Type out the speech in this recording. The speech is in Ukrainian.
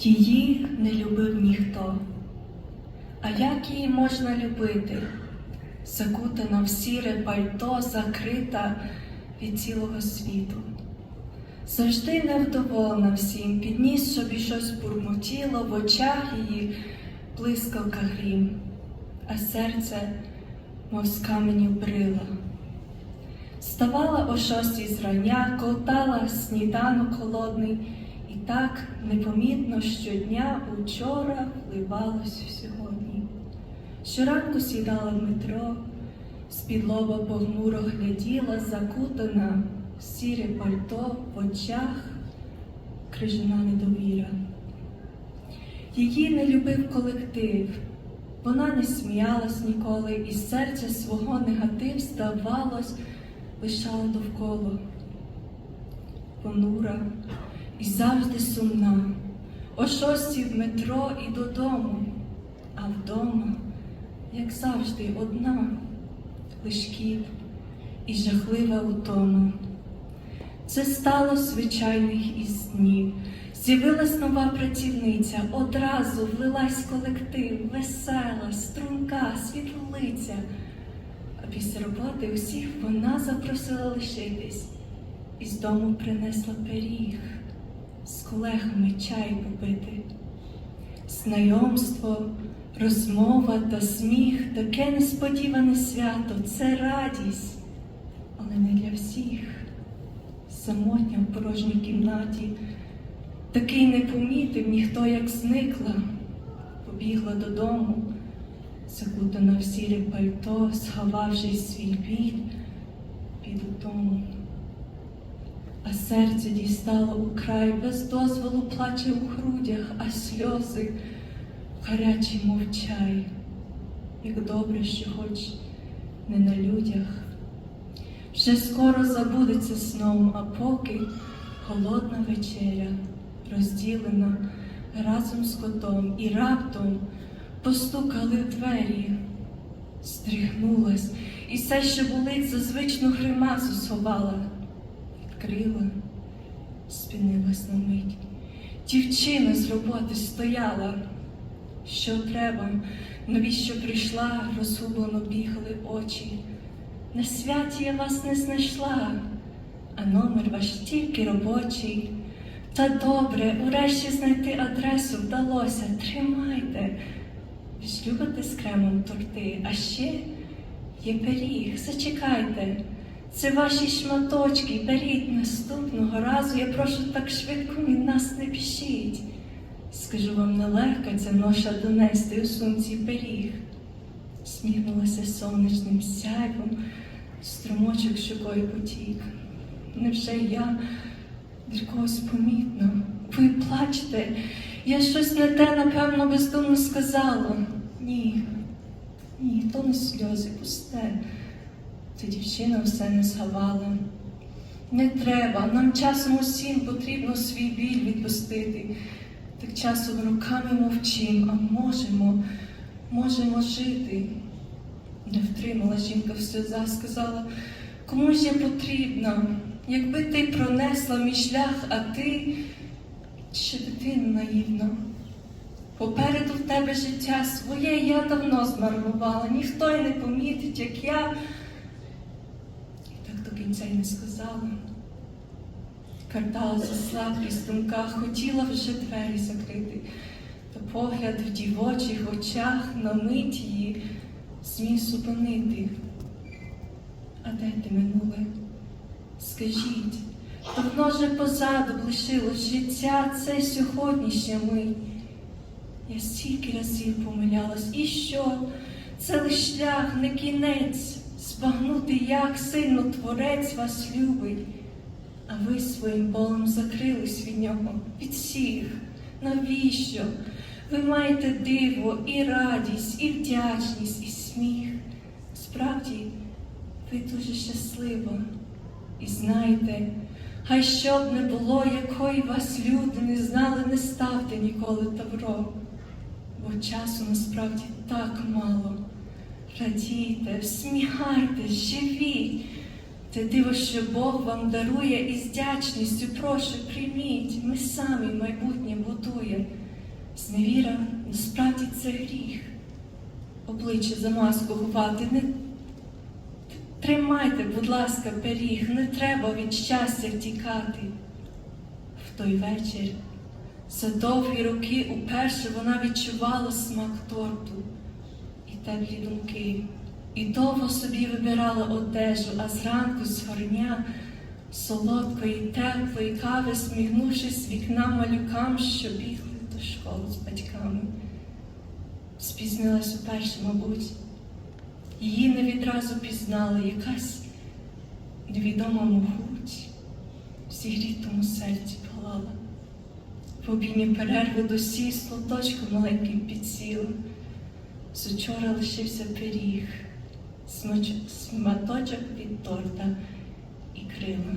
Її не любив ніхто. А як її можна любити? Закутана в сіре пальто, закрита від цілого світу. Завжди невдоволена всім, підніс собі щось бурмотіло, в очах її блискавка грім, а серце, мов з каменю брила. Ставала о шостій зрання, ковтала сніданок холодний, так непомітно щодня учора вливалось в сьогодні. Щоранку сідала в метро, з-під лоба похмуро гляділа, закутана в сіре пальто в очах крижана недовіра. Її не любив колектив, вона не сміялась ніколи, і серця свого негатив, здавалось, лишала довкола. Понура і завжди сумна. О шостій в метро і додому, а вдома, як завжди, одна, лиш кіт і жахлива утома. Це стало звичайних із днів. З'явилась нова працівниця, одразу влилась колектив, весела, струнка, світлиця. А після роботи усіх вона запросила лишитись, і з дому принесла пиріг, колегами чай попити. Знайомство, розмова та сміх, таке несподіване свято, це радість, але не для всіх. Самотня в порожній кімнаті, такий не помітив ніхто, як зникла, побігла додому закутана в сіре пальто, сховавши свій біль під утому. А серце дістало у край, без дозволу плаче у грудях, а сльози гарячі мовчай, як добре, що хоч не на людях. Вже скоро забудеться сном, а поки холодна вечеря розділена разом з котом і раптом постукали в двері, стригнулась і все, що болить, за звичну гримасу сховала, відкрила, спинилась на мить. Дівчина з роботи стояла. Що треба, навіщо прийшла, розгублено бігали очі. На святі я вас не знайшла, а номер ваш тільки робочий. Та добре, урешті знайти адресу вдалося. Тримайте. Любите з кремом торти, а ще є пиріг. Зачекайте. Це ваші шматочки, беріть наступного разу. Я прошу так швидко від нас не пішіть. Скажу вам нелегко ця ноша донести у сумці пиріг. Сміхнулася сонячним сяйвом, струмочок щокою потік. Невже я для когось помітно? Ви плачете, я щось не те, напевно, бездумно сказала. Ні, ні, то не сльози, пусте. Та дівчина все не згавала. Не треба, нам часом усім потрібно свій біль відпустити. Так часом руками мовчим, а можемо, можемо жити. Не втримала жінка в сльозах, сказала, кому ж я потрібна, якби ти пронесла мій шлях, а ти ще дитина наївна. Попереду в тебе життя своє я давно змарнувала, ніхто й не помітить, як я. Кінця й не сказала. Картала за слабкість в думках, хотіла вже двері закрити, та погляд в дівочих очах на мить її зміг зупинити. А де ти минуле? Скажіть, давно же позаду лишилось життя це сьогоднішня мить. Я стільки разів помилялась, і що? Це лиш шлях, не кінець, збагнути, як сильно творець вас любить. А ви своїм болем закрились від нього, від всіх. Навіщо? Ви маєте диво, і радість, і вдячність, і сміх. Справді, ви дуже щаслива. І знаєте, хай що б не було, якої вас люди не знали, не ставте ніколи тавро. Бо часу насправді так мало. Радійте, всміхайте, живіть. Те диво, що Бог вам дарує із вдячністю, прошу, прийміть, ми самі майбутнє будуємо. Зневіра насправді це гріх. Обличчя за маску ховати не тримайте, будь ласка, пиріг, не треба від щастя втікати. В той вечір за довгі роки уперше вона відчувала смак торту і теплі думки, і довго собі вибирала одежу, а зранку з горня солодкої, теплої кави, смігнувшись з вікна малюкам, що бігли до школи з батьками. Спізнилась уперше, мабуть. Її не відразу пізнали якась невідома могуть в зігрітому серці палала. В обіймі перерви досі слоточку маленьким підсіла. З учора лишився пиріг, смач- сматочок від торта і крила.